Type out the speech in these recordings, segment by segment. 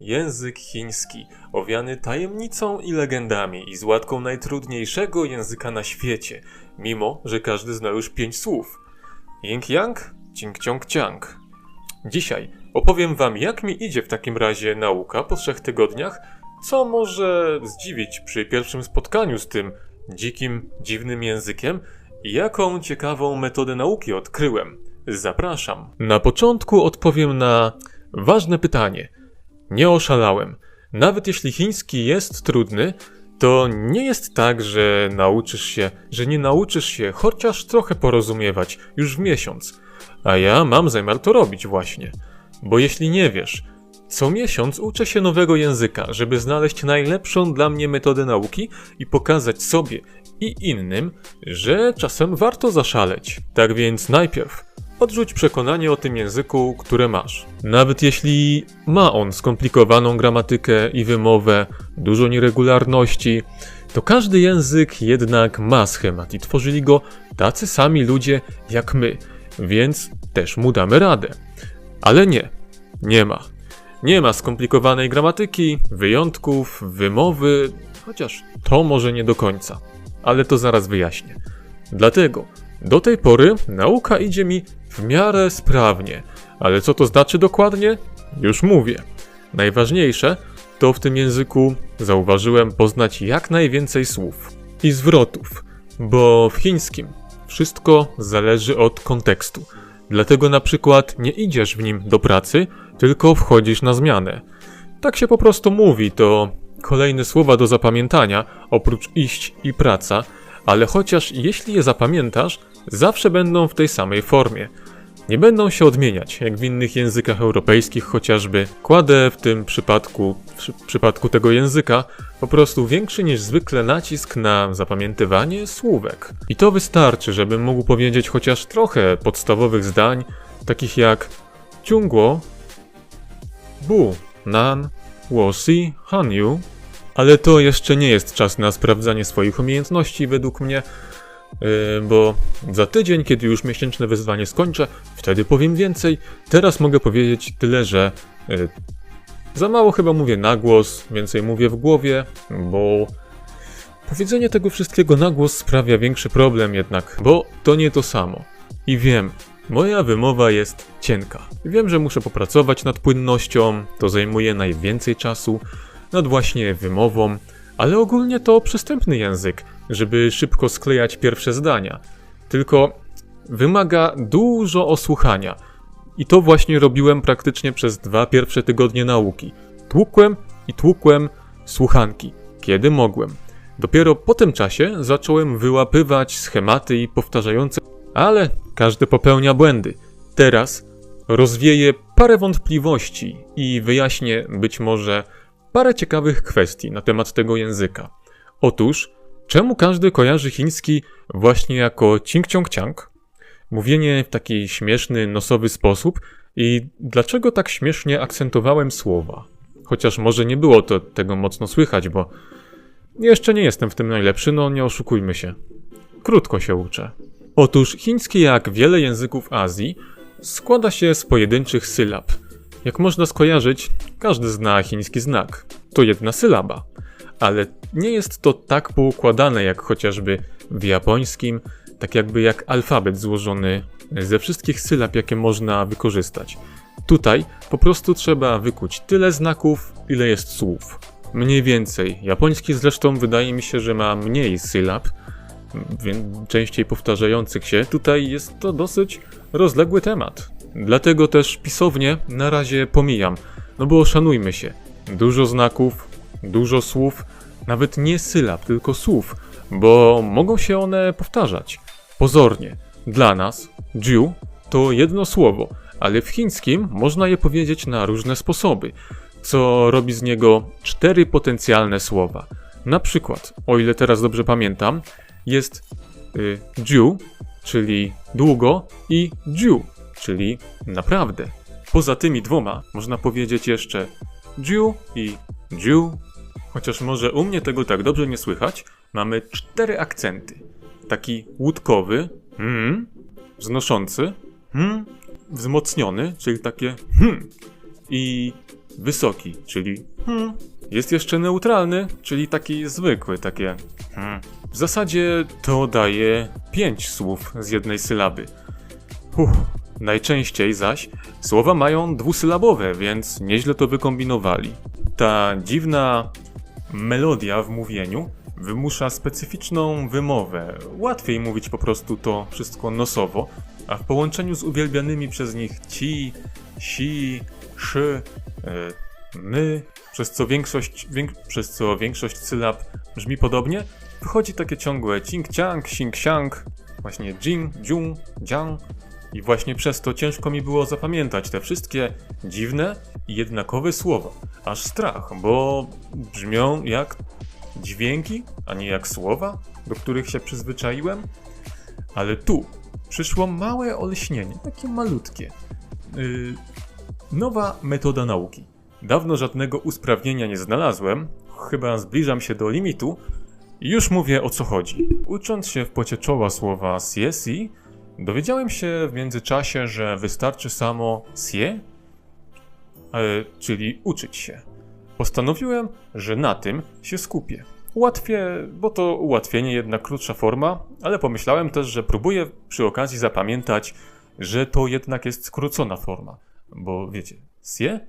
Język chiński, owiany tajemnicą i legendami i z najtrudniejszego języka na świecie, mimo że każdy zna już pięć słów. Ying yang, cing ciong ciang. Dzisiaj opowiem wam jak mi idzie w takim razie nauka po trzech tygodniach, co może zdziwić przy pierwszym spotkaniu z tym dzikim, dziwnym językiem i jaką ciekawą metodę nauki odkryłem. Zapraszam. Na początku odpowiem na ważne pytanie – nie oszalałem. Nawet jeśli chiński jest trudny, to nie jest tak, że nauczysz się, że nie nauczysz się chociaż trochę porozumiewać już w miesiąc. A ja mam zamiar to robić właśnie. Bo jeśli nie wiesz, co miesiąc uczę się nowego języka, żeby znaleźć najlepszą dla mnie metodę nauki i pokazać sobie i innym, że czasem warto zaszaleć. Tak więc najpierw Odrzuć przekonanie o tym języku, które masz. Nawet jeśli ma on skomplikowaną gramatykę i wymowę, dużo nieregularności, to każdy język jednak ma schemat i tworzyli go tacy sami ludzie jak my, więc też mu damy radę. Ale nie, nie ma. Nie ma skomplikowanej gramatyki, wyjątków, wymowy, chociaż to może nie do końca. Ale to zaraz wyjaśnię. Dlatego do tej pory nauka idzie mi w miarę sprawnie, ale co to znaczy dokładnie? Już mówię. Najważniejsze to w tym języku zauważyłem poznać jak najwięcej słów i zwrotów, bo w chińskim wszystko zależy od kontekstu. Dlatego na przykład nie idziesz w nim do pracy, tylko wchodzisz na zmianę. Tak się po prostu mówi, to kolejne słowa do zapamiętania, oprócz iść i praca, ale chociaż jeśli je zapamiętasz, zawsze będą w tej samej formie. Nie będą się odmieniać, jak w innych językach europejskich chociażby. Kładę w tym przypadku, w przypadku tego języka, po prostu większy niż zwykle nacisk na zapamiętywanie słówek. I to wystarczy, żebym mógł powiedzieć chociaż trochę podstawowych zdań, takich jak ciągło, bu, nan, wosi, hanyu, ale to jeszcze nie jest czas na sprawdzanie swoich umiejętności według mnie, bo za tydzień, kiedy już miesięczne wyzwanie skończę, wtedy powiem więcej. Teraz mogę powiedzieć tyle, że yy, za mało chyba mówię na głos, więcej mówię w głowie, bo powiedzenie tego wszystkiego na głos sprawia większy problem jednak, bo to nie to samo. I wiem, moja wymowa jest cienka. Wiem, że muszę popracować nad płynnością, to zajmuje najwięcej czasu, nad właśnie wymową, ale ogólnie to przystępny język, żeby szybko sklejać pierwsze zdania. Tylko wymaga dużo osłuchania. I to właśnie robiłem praktycznie przez dwa pierwsze tygodnie nauki. Tłukłem i tłukłem słuchanki, kiedy mogłem. Dopiero po tym czasie zacząłem wyłapywać schematy i powtarzające, ale każdy popełnia błędy. Teraz rozwieję parę wątpliwości i wyjaśnię być może parę ciekawych kwestii na temat tego języka. Otóż, czemu każdy kojarzy chiński właśnie jako cing ciong ciang? Mówienie w taki śmieszny, nosowy sposób i dlaczego tak śmiesznie akcentowałem słowa? Chociaż może nie było to tego mocno słychać, bo jeszcze nie jestem w tym najlepszy, no nie oszukujmy się. Krótko się uczę. Otóż chiński, jak wiele języków Azji, składa się z pojedynczych sylab – jak można skojarzyć, każdy zna chiński znak. To jedna sylaba. Ale nie jest to tak poukładane jak chociażby w japońskim, tak jakby jak alfabet złożony ze wszystkich sylab, jakie można wykorzystać. Tutaj po prostu trzeba wykuć tyle znaków, ile jest słów. Mniej więcej. Japoński zresztą wydaje mi się, że ma mniej sylab, częściej powtarzających się. Tutaj jest to dosyć rozległy temat. Dlatego też pisownie na razie pomijam, no bo szanujmy się. Dużo znaków, dużo słów, nawet nie sylab, tylko słów, bo mogą się one powtarzać. Pozornie. Dla nas, jiu to jedno słowo, ale w chińskim można je powiedzieć na różne sposoby, co robi z niego cztery potencjalne słowa. Na przykład, o ile teraz dobrze pamiętam, jest y, jiu, czyli długo, i jiu, czyli naprawdę. Poza tymi dwoma można powiedzieć jeszcze Jiu i Jiu. Chociaż może u mnie tego tak dobrze nie słychać, mamy cztery akcenty. Taki łódkowy, hmm, wznoszący, hmm, wzmocniony, czyli takie hmm, i wysoki, czyli hmm. Jest jeszcze neutralny, czyli taki zwykły, takie hmm. W zasadzie to daje pięć słów z jednej sylaby. Uff. Najczęściej zaś słowa mają dwusylabowe, więc nieźle to wykombinowali. Ta dziwna melodia w mówieniu wymusza specyficzną wymowę. Łatwiej mówić po prostu to wszystko nosowo, a w połączeniu z uwielbianymi przez nich ci, si, szy, y, my, przez co większość, wiek, przez co większość sylab brzmi podobnie, wychodzi takie ciągłe cing-ciang, sing-siang, właśnie jing, dziung, dziang. I właśnie przez to ciężko mi było zapamiętać te wszystkie dziwne i jednakowe słowa. Aż strach, bo brzmią jak dźwięki, a nie jak słowa, do których się przyzwyczaiłem. Ale tu przyszło małe olśnienie, takie malutkie. Yy, nowa metoda nauki. Dawno żadnego usprawnienia nie znalazłem, chyba zbliżam się do limitu już mówię o co chodzi. Ucząc się w pocie czoła słowa CSI, dowiedziałem się w międzyczasie, że wystarczy samo sie, e, czyli uczyć się. Postanowiłem, że na tym się skupię. Łatwiej, bo to ułatwienie jednak krótsza forma, ale pomyślałem też, że próbuję przy okazji zapamiętać, że to jednak jest skrócona forma. Bo wiecie, sie,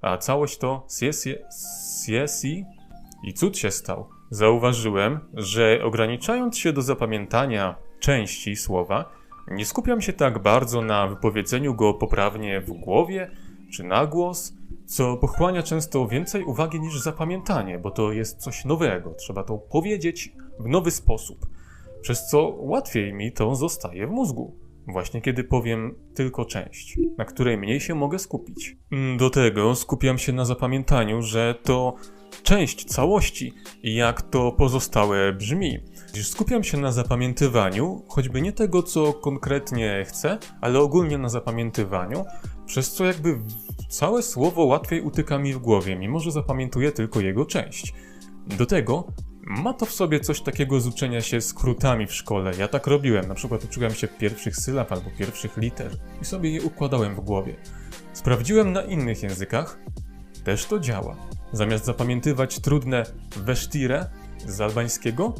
a całość to sie, sie, sie, si i cud się stał. Zauważyłem, że ograniczając się do zapamiętania części słowa, nie skupiam się tak bardzo na wypowiedzeniu go poprawnie w głowie czy na głos, co pochłania często więcej uwagi niż zapamiętanie, bo to jest coś nowego, trzeba to powiedzieć w nowy sposób, przez co łatwiej mi to zostaje w mózgu. Właśnie kiedy powiem tylko część, na której mniej się mogę skupić. Do tego skupiam się na zapamiętaniu, że to część całości jak to pozostałe brzmi. Skupiam się na zapamiętywaniu, choćby nie tego, co konkretnie chcę, ale ogólnie na zapamiętywaniu, przez co jakby całe słowo łatwiej utyka mi w głowie, mimo że zapamiętuję tylko jego część. Do tego ma to w sobie coś takiego z uczenia się skrótami w szkole. Ja tak robiłem, na przykład uczyłem się pierwszych sylab albo pierwszych liter i sobie je układałem w głowie. Sprawdziłem na innych językach, też to działa. Zamiast zapamiętywać trudne vesztire z albańskiego,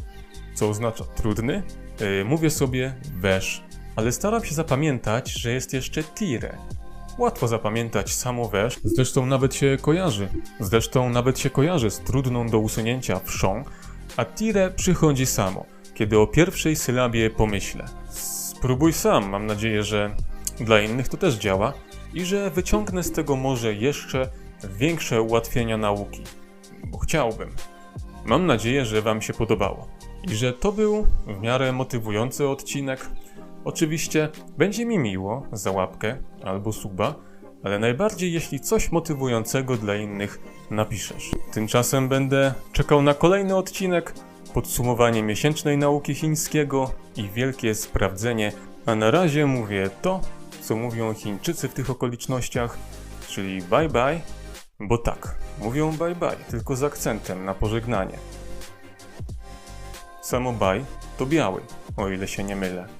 co oznacza trudny, yy, mówię sobie wesz. Ale staram się zapamiętać, że jest jeszcze tire. Łatwo zapamiętać samo wesz, zresztą nawet się kojarzy. Zresztą nawet się kojarzy z trudną do usunięcia wszą, a tire przychodzi samo, kiedy o pierwszej sylabie pomyślę. Spróbuj sam, mam nadzieję, że dla innych to też działa i że wyciągnę z tego może jeszcze większe ułatwienia nauki. Bo chciałbym. Mam nadzieję, że Wam się podobało i że to był w miarę motywujący odcinek. Oczywiście będzie mi miło za łapkę albo suba, ale najbardziej jeśli coś motywującego dla innych napiszesz. Tymczasem będę czekał na kolejny odcinek, podsumowanie miesięcznej nauki chińskiego i wielkie sprawdzenie, a na razie mówię to, co mówią Chińczycy w tych okolicznościach, czyli bye bye, bo tak, mówią bye bye, tylko z akcentem na pożegnanie. Samo bye to biały, o ile się nie mylę.